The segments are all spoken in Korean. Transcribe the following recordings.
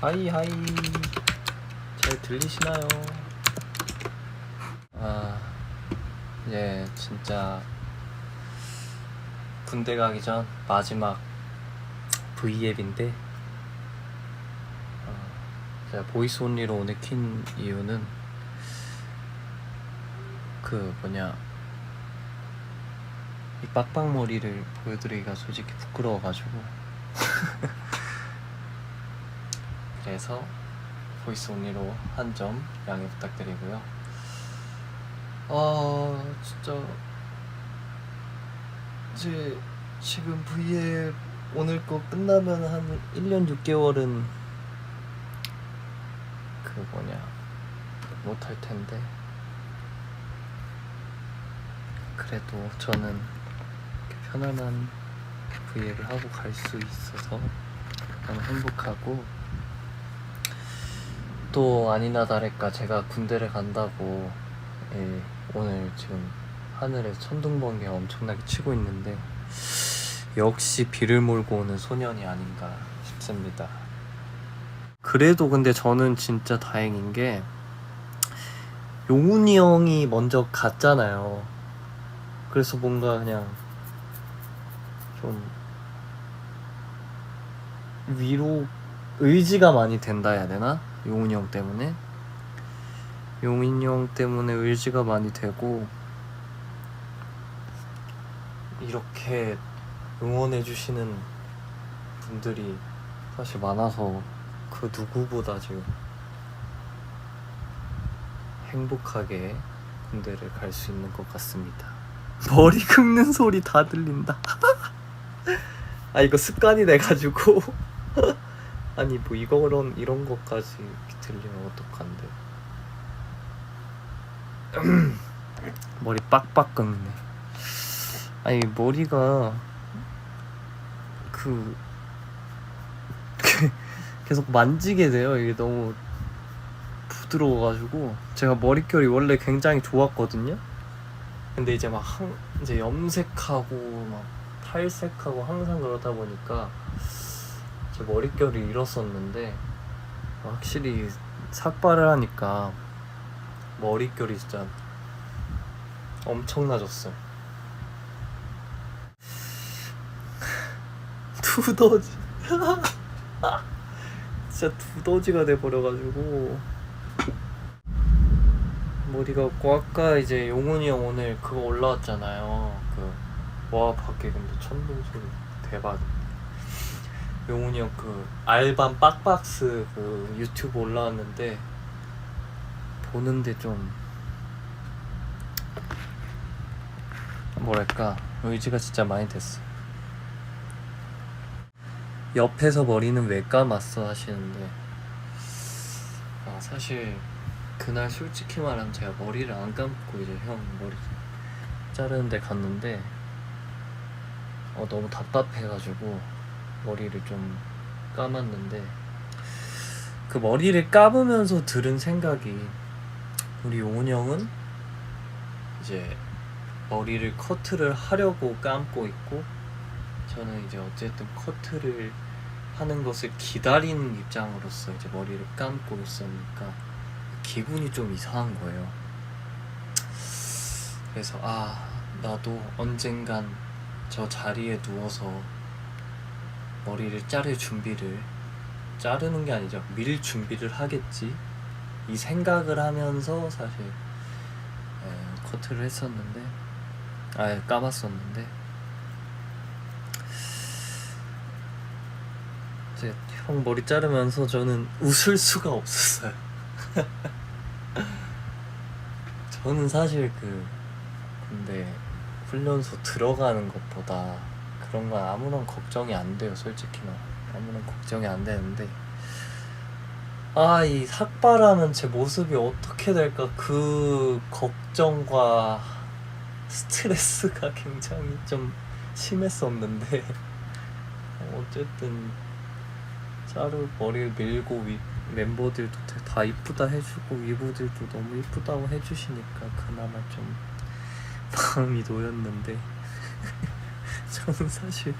하이 하이. 잘 들리시나요? 아 이제 진짜. 군대 가기 전 마지막 V앱인데 어, 제가 보이스 온리로 오늘 킨 이유는 그 뭐냐 이 빡빡머리를 보여드리기가 솔직히 부끄러워가지고 그래서 보이스 온리로 한 점 양해 부탁드리고요. 아 진짜 이제 지금 V앱 오늘 거 끝나면 한 1년 6개월은 그 뭐냐 못 할 텐데 그래도 저는 편안한 V앱을 하고 갈 수 있어서 너무 행복하고 또 아니나 다를까 제가 군대를 간다고 예, 오늘 지금 하늘에서 천둥번개가 엄청나게 치고 있는데 역시 비를 몰고 오는 소년이 아닌가 싶습니다. 그래도 근데 저는 진짜 다행인 게 용훈이 형이 먼저 갔잖아요. 그래서 뭔가 그냥 좀 위로 의지가 많이 된다 해야 되나? 용훈이 형 때문에 용훈이 형 때문에 의지가 많이 되고 이렇게 응원해 주시는 분들이 사실 많아서 그 누구보다 지금 행복하게 군대를 갈 수 있는 것 같습니다. 머리 긁는 소리 다 들린다. 아 이거 습관이 돼 가지고 아니 뭐 이거런 이런 것까지 들리면 어떡한데? 머리 빡빡 긁네. 아니 머리가 그 계속 만지게 돼요. 이게 너무 부드러워가지고 제가 머릿결이 원래 굉장히 좋았거든요. 근데 이제 막 항, 이제 염색하고 막 탈색하고 항상 그러다 보니까 제 머릿결이 잃었었는데 확실히 삭발을 하니까 머릿결이 진짜 엄청나졌어요. 두더지. 진짜 두더지가 돼버려가지고 머리가 없고 아까 이제 용훈이 형 오늘 그거 올라왔잖아요. 그 와 밖에 근데 천둥 소리 대박. 용훈이 형 그 알밤 빡박스 그 유튜브 올라왔는데 보는데 좀 뭐랄까 의지가 진짜 많이 됐어. 옆에서 머리는 왜 감았어 하시는데 아 사실 그날 솔직히 말하면 제가 머리를 안 감고 이제 형 머리 자르는데 갔는데 어 너무 답답해가지고 머리를 좀 감았는데 그 머리를 감으면서 들은 생각이 우리 형은 이제 머리를 커트를 하려고 감고 있고 저는 이제 어쨌든 커트를 하는 것을 기다리는 입장으로서 이제 머리를 감고 있으니까 기분이 좀 이상한 거예요. 그래서 아 나도 언젠간 저 자리에 누워서 머리를 자를 준비를 자르는 게 아니죠. 밀 준비를 하겠지. 이 생각을 하면서 사실 에, 커트를 했었는데 아 감았었는데. 이제 형 머리 자르면서 저는 웃을 수가 없었어요. 저는 사실 그 근데 훈련소 들어가는 것보다 그런 건 아무런 걱정이 안 돼요, 솔직히 말. 아무런 걱정이 안 되는데. 아 이 삭발하면 제 모습이 어떻게 될까? 그 걱정과 스트레스가 굉장히 좀 심했었는데. 어쨌든 자르 머리를 밀고 위, 멤버들도 다- 다 이쁘다 해주고 위부들도 너무 이쁘다고 해주시니까 그나마 좀 마음이 놓였는데 저는 사실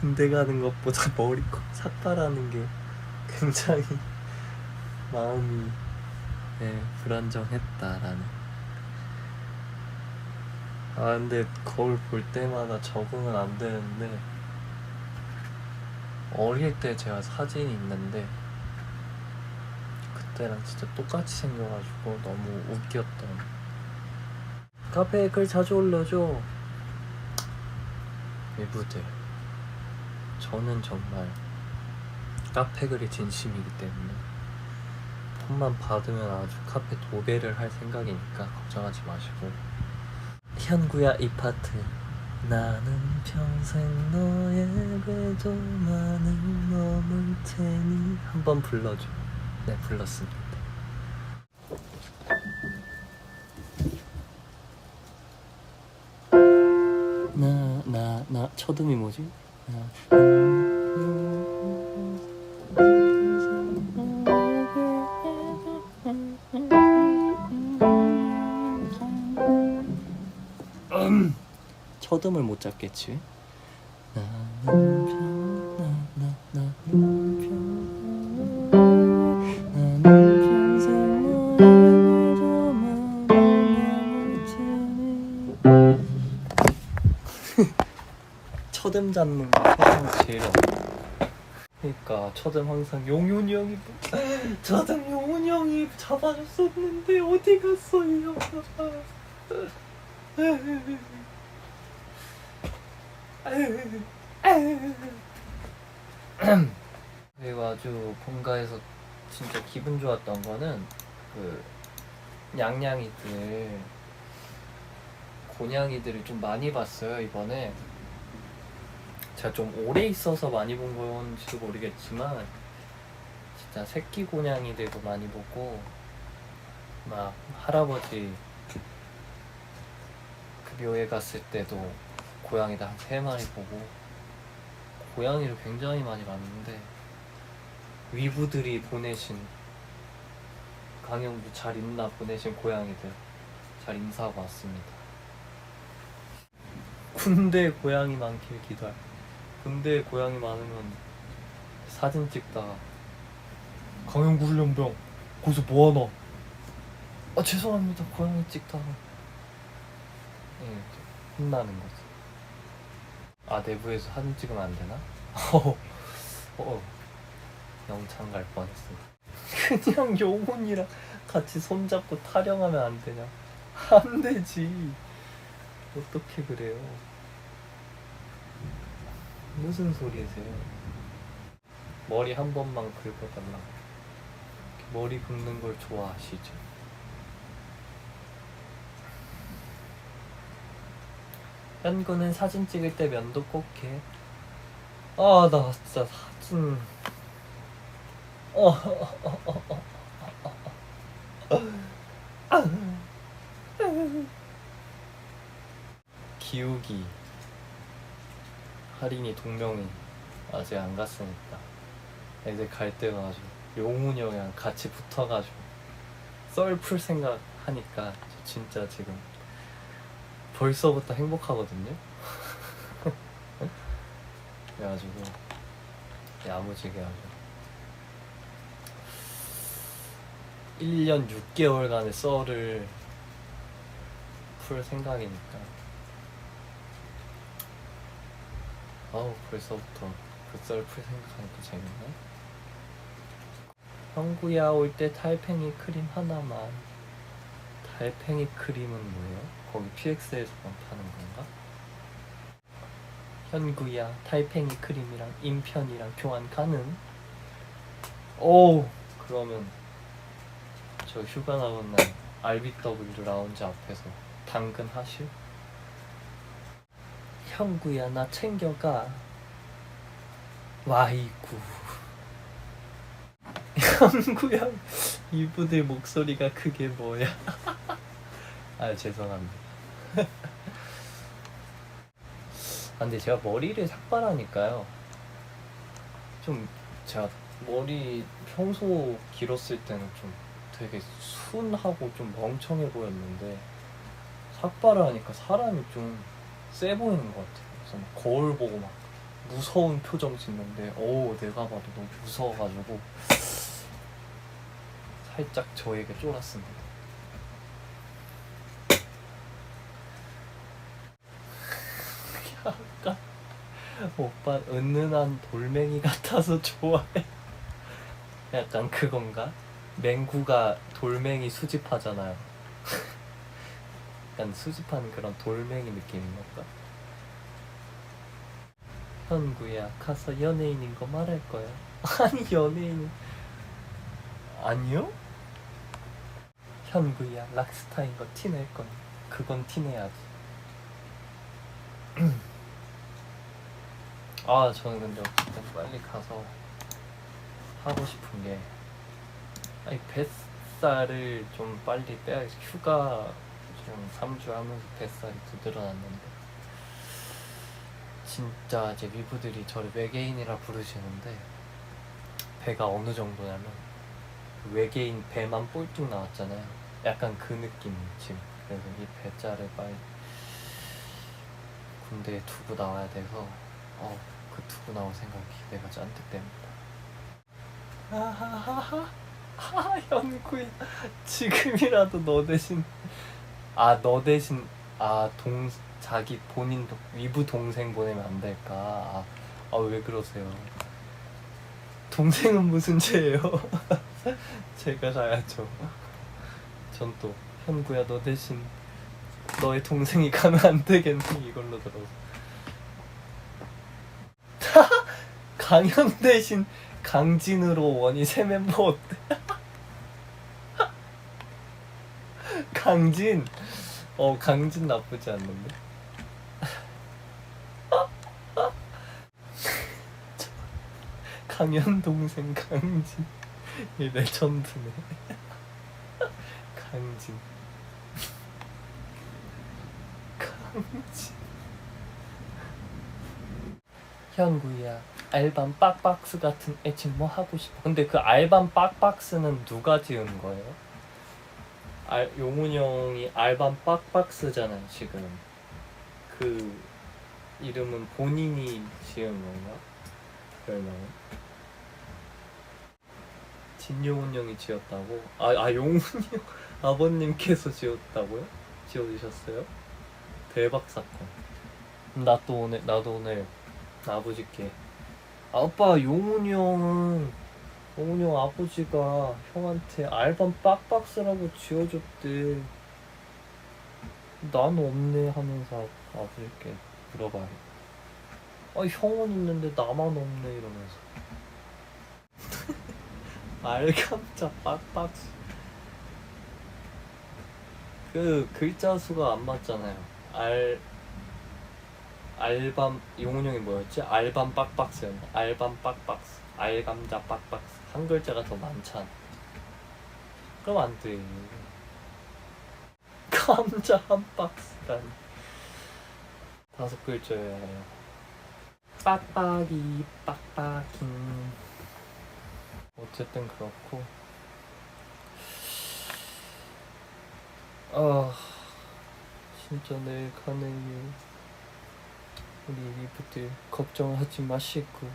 군대 가는 것보다 머리 삭발하는 게 굉장히 마음이 네, 불안정했다라는. 아 근데 거울 볼 때마다 적응은 안 되는데 어릴 때 제가 사진이 있는데 그때랑 진짜 똑같이 생겨가지고 너무 웃겼던. 카페에 글 자주 올려줘. 일부들. 저는 정말 카페 글이 진심이기 때문에 폰만 받으면 아주 카페 도배를 할 생각이니까 걱정하지 마시고. 현구야 이 파트. 나는 평생 너의 배도만을 머물 테니. 한번 불러줘. 네 불렀습니다 나나나 첫음이 뭐지? 나 첫음을 못 잡겠지. 나는 평, 나, 잡는 거 항상 제일 어려워. 그러니까 첫음 항상 용훈이 형이 첫음 용훈이 형이 잡아줬었는데 어디 갔어요? 그리고 아주 본가에서 진짜 기분 좋았던 거는 그 냥냥이들 고냥이들을 좀 많이 봤어요 이번에 제가 좀 오래 있어서 많이 본 건지도 모르겠지만 진짜 새끼 고냥이들도 많이 보고 막 할아버지 그 묘에 갔을 때도 고양이들 한세 마리 보고 고양이를 굉장히 많이 봤는데 위부들이 보내신 강영구 잘 있나 보내신 고양이들 잘 인사하고 왔습니다. 군대 고양이 많길 기도할. 군대 고양이 많으면 사진 찍다가 강영구 훈련병 거기서 뭐하나? 아 죄송합니다 고양이 찍다가 예 혼나는 거지. 아 내부에서 사진 찍으면 안 되나? 어, 어, 영창 갈 뻔했어. 그냥 영혼이랑 같이 손잡고 타령하면 안 되냐? 안 되지. 어떻게 그래요? 무슨 소리세요? 머리 한 번만 긁어달라. 머리 긁는 걸 좋아하시죠? 현구는 사진 찍을 때 면도 꼭 해. 아, 나 진짜 사진. 어, 어, 어. 기우기. 할인이 동명이 아직 안 갔으니까. 이제 갈 때가 아주 용훈이 형이랑 같이 붙어가지고 썰 풀 생각 하니까 저 진짜 지금 벌써부터 행복하거든요. 그래가지고 야무지게 아주 1년 6개월간의 썰을 풀 생각이니까 아우 벌써부터 그썰풀 생각하니까 재밌네 형구야 올 때 달팽이 크림 하나만 달팽이 크림은 뭐예요? 거기 PX에서만 파는 건가? 현구야 달팽이 크림이랑 인편이랑 교환 가능? 오 그러면 저 휴가 나온 날 RBW 라운지 앞에서 당근 하실? 형구야 나 챙겨가. 와이구. 형구야 이분의 목소리가 그게 뭐야? 아 죄송합니다. 아, 근데 제가 머리를 삭발하니까요. 좀 제가 머리 평소 길었을 때는 좀 되게 순하고 좀 멍청해 보였는데 삭발을 하니까 사람이 좀 세 보이는 것 같아요. 그래서 막 거울 보고 막 무서운 표정 짓는데 오 내가 봐도 너무 무서워가지고 살짝 저에게 쫄았습니다. 약간 오빠 은은한 돌멩이 같아서 좋아해. 약간 그건가? 맹구가 돌멩이 수집하잖아요. 약간 수집하는 그런 돌멩이 느낌인 건가? 현구야 가서 연예인인 거 말할 거야. 아니 연예인 아니요? 현구야 락스타인 거 티 낼 거니 그건 티내야지. 아 저는 근데 어쨌든 빨리 가서 하고 싶은 게 아니 뱃살을 좀 빨리 빼야지 휴가 지금 3주 하면서 뱃살이 또 늘어났는데. 진짜 이제 위부들이 저를 외계인이라 부르시는데 배가 어느 정도냐면 외계인 배만 뿔뚝 나왔잖아요. 약간 그 느낌 지금. 그래서 이 배짤을 빨리 군대에 두고 나와야 돼서 어, 그 두고 나올 생각이 기대가 잔뜩 됩니다. 하하하하. 하 현구야 지금이라도 너 대신 아 너 대신 아 동 자기 본인 동- 위부 동생 보내면 안 될까? 아 왜 그러세요? 동생은 무슨 죄예요? 제가 가야죠. 전 또 현구야 너 대신 너의 동생이 가면 안 되겠니? 이걸로 들어서. 강현 대신 강진으로 원희 새 멤버 어때? 강진 어 강진 나쁘지 않는데? 강현 동생 강진. 이 레전드네. 강진. 강진. 현구야. 알밤 빡박스 같은 애칭 뭐 하고 싶어? 근데 그 알밤 빡박스는 누가 지은 거예요? 알, 용훈 형이 알밤 빡박스잖아요 지금 그 이름은 본인이 지은 건가? 별명은 진용훈 형이 지었다고? 아, 아 용훈 형 아버님께서 지었다고요? 지어주셨어요? 대박 사건 나 또 오늘 나도 오늘 아버지께 아빠 용훈이 형은 형 아버지가 형한테 알밤 빡박스라고 지어줬대. 난 없네 하면서 아버지께 물어봐요. 아 형은 있는데 나만 없네 이러면서. 알감자 빡박스 그 글자 수가 안 맞잖아요. 알 알밤 용훈 형이 뭐였지? 알밤 빡박스였나? 알밤 빡박스 알감자 빡박스 한 글자가 더 많잖아. 그럼 안 돼. 감자 한 박스라니. 다섯 글자여야 해요. 빡빡이 빡빡인. 어쨌든 그렇고. 아 진짜 내일 가네요 우리 위부들 걱정하지 마시고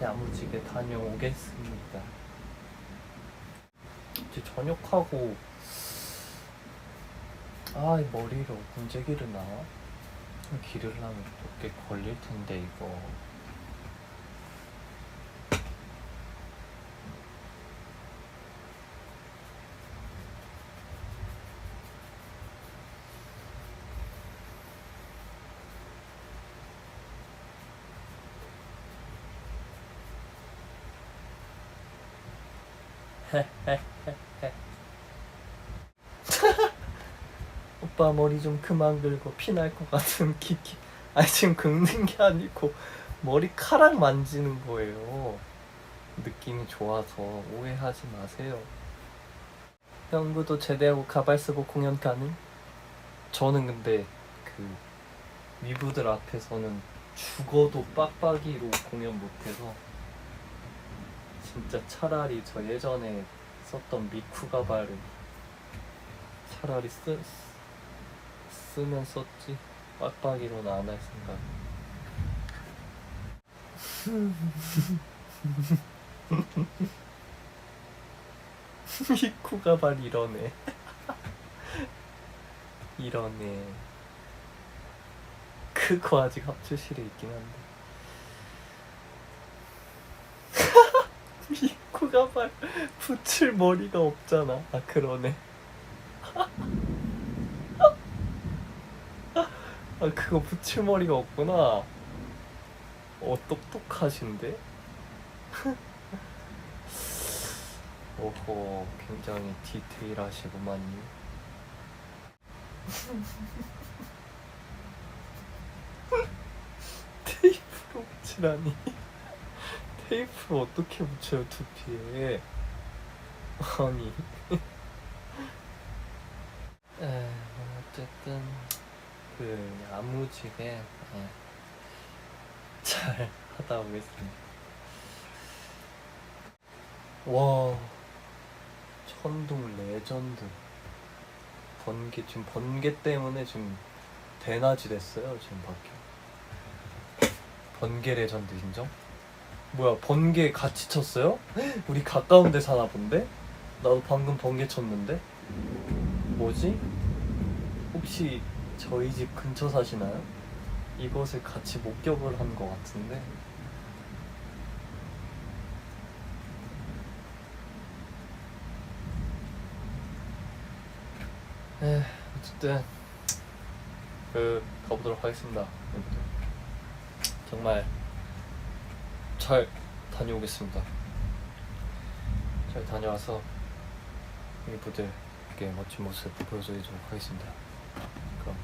야무지게 다녀오겠습니다. 이제 저녁하고 아 이 머리를 언제 기르나 기르려면 또 꽤 걸릴 텐데 이거 오빠 머리 좀 그만 긁고 피날 것 같은 키키 아니 지금 긁는 게 아니고 머리카락 만지는 거예요. 느낌이 좋아서 오해하지 마세요. 형구도 제대하고 가발 쓰고 공연 가능? 저는 근데 그 위부들 앞에서는 죽어도 빡빡이로 공연 못해서 진짜 차라리 저 예전에 썼던 미쿠 가발을 차라리 쓰, 쓰면 썼지 빡빡이로는 안 할 생각 미쿠가 말 이러네. 이러네. 그거 아직 합주실에 있긴 한데. 미쿠가 말 붙일 머리가 없잖아. 아 그러네. 아 그거 붙일 머리가 없구나. 어 똑똑하신데? 오호 굉장히 디테일하시구만요. 테이프로 붙이라니. 테이프를 어떻게 붙여요 두피에? 아니. 에 뭐 어쨌든 그 야무지게 예, 잘 하다 오겠습니다. 와 천둥 레전드 번개 지금 번개 때문에 지금 대낮이 됐어요 지금 밖에 번개 레전드 인정? 뭐야 번개 같이 쳤어요? 우리 가까운 데 사나 본데? 나도 방금 번개 쳤는데? 뭐지? 혹시 저희 집 근처 사시나요? 이것을 같이 목격을 한 것 같은데 에 어쨌든 그 가보도록 하겠습니다 정말 잘 다녀오겠습니다. 잘 다녀와서 여러분들께 멋진 모습 보여드리도록 하겠습니다. 그럼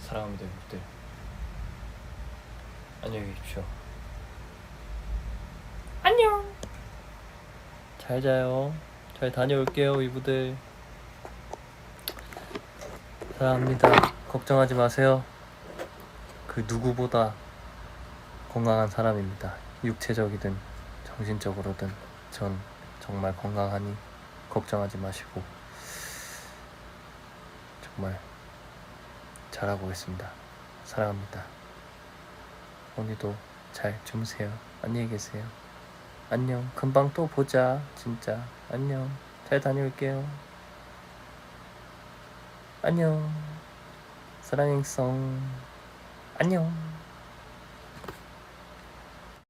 사랑합니다 여러분들 안녕히 계십시오. 안녕! 잘 자요. 잘 다녀올게요 이부들 사랑합니다. 걱정하지 마세요. 그 누구보다 건강한 사람입니다 육체적이든 정신적으로든 전 정말 건강하니 걱정하지 마시고 정말 잘하고 오겠습니다. 사랑합니다. 오늘도 잘 주무세요. 안녕히 계세요. 안녕. 금방 또 보자. 진짜. 안녕. 잘 다녀올게요. 안녕. 사랑행성. 안녕